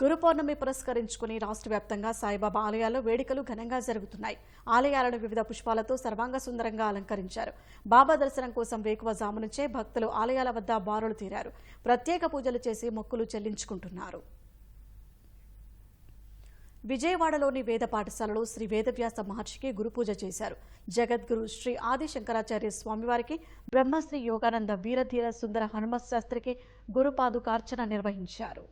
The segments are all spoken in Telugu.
గురు పౌర్ణమి పురస్కరించుకుని రాష్ట్ర వ్యాప్తంగా సాయిబాబా ఆలయాల్లో వేడుకలు ఘనంగా జరుగుతున్నాయి. ఆలయాలను వివిధ పుష్పాలతో సర్వాంగ సుందరంగా అలంకరించారు. బాబా దర్శనం కోసం వేకువజాము నుంచే భక్తులు ఆలయాల వద్ద బారులు తీరారు. ప్రత్యేక పూజలు చేసి మొక్కులు చెల్లించుకుంటున్నారు. విజయవాడలోని వేద పాఠశాలలో శ్రీ వేదవ్యాస మహర్షికి గురుపూజ చేశారు. జగద్గురు శ్రీ ఆది శంకరాచార్య స్వామివారికి బ్రహ్మశ్రీ యోగానంద వీరధీర సుందర హనుమత్ శాస్త్రికి గురుపాదుకార్చన నిర్వహించారు.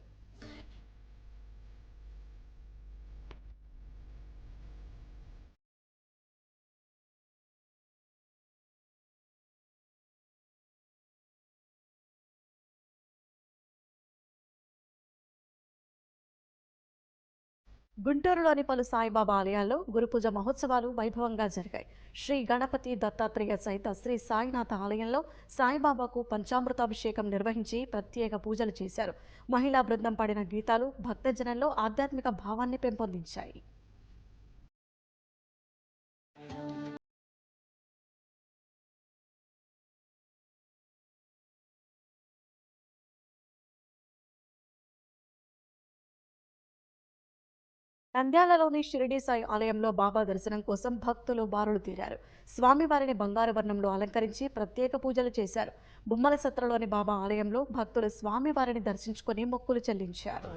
గుంటూరులోని పలు సాయిబాబా ఆలయాల్లో గురుపూజ మహోత్సవాలు వైభవంగా జరిగాయి. శ్రీ గణపతి దత్తాత్రేయ సహిత శ్రీ సాయినాథ ఆలయంలో సాయిబాబాకు పంచామృతాభిషేకం నిర్వహించి ప్రత్యేక పూజలు చేశారు. మహిళా బృందం పాడిన గీతాలు భక్తజనంలో ఆధ్యాత్మిక భావాన్ని పెంపొందించాయి. నంద్యాలలోని షిరిడి సాయి ఆలయంలో బాబా దర్శనం కోసం భక్తులు బారులు తీరారు. స్వామివారిని బంగారు వర్ణంలో అలంకరించి ప్రత్యేక పూజలు చేశారు. బొమ్మల సత్రలోని బాబా ఆలయంలో భక్తులు స్వామివారిని దర్శించుకొని మొక్కులు చెల్లించారు.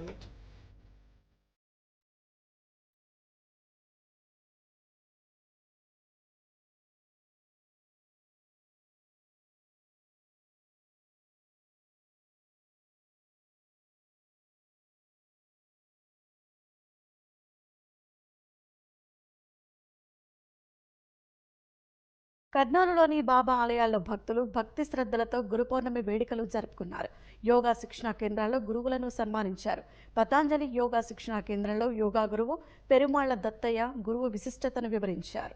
కర్నూలులోని బాబా ఆలయాల్లో భక్తులు భక్తి శ్రద్ధలతో గురు పౌర్ణమి వేడుకలు జరుపుకున్నారు. యోగా శిక్షణా కేంద్రాల్లో గురువులను సన్మానించారు. పతాంజలి యోగా శిక్షణా కేంద్రంలో యోగా గురువు పెరుమాళ్ళ దత్తయ్య గురువు విశిష్టతను వివరించారు.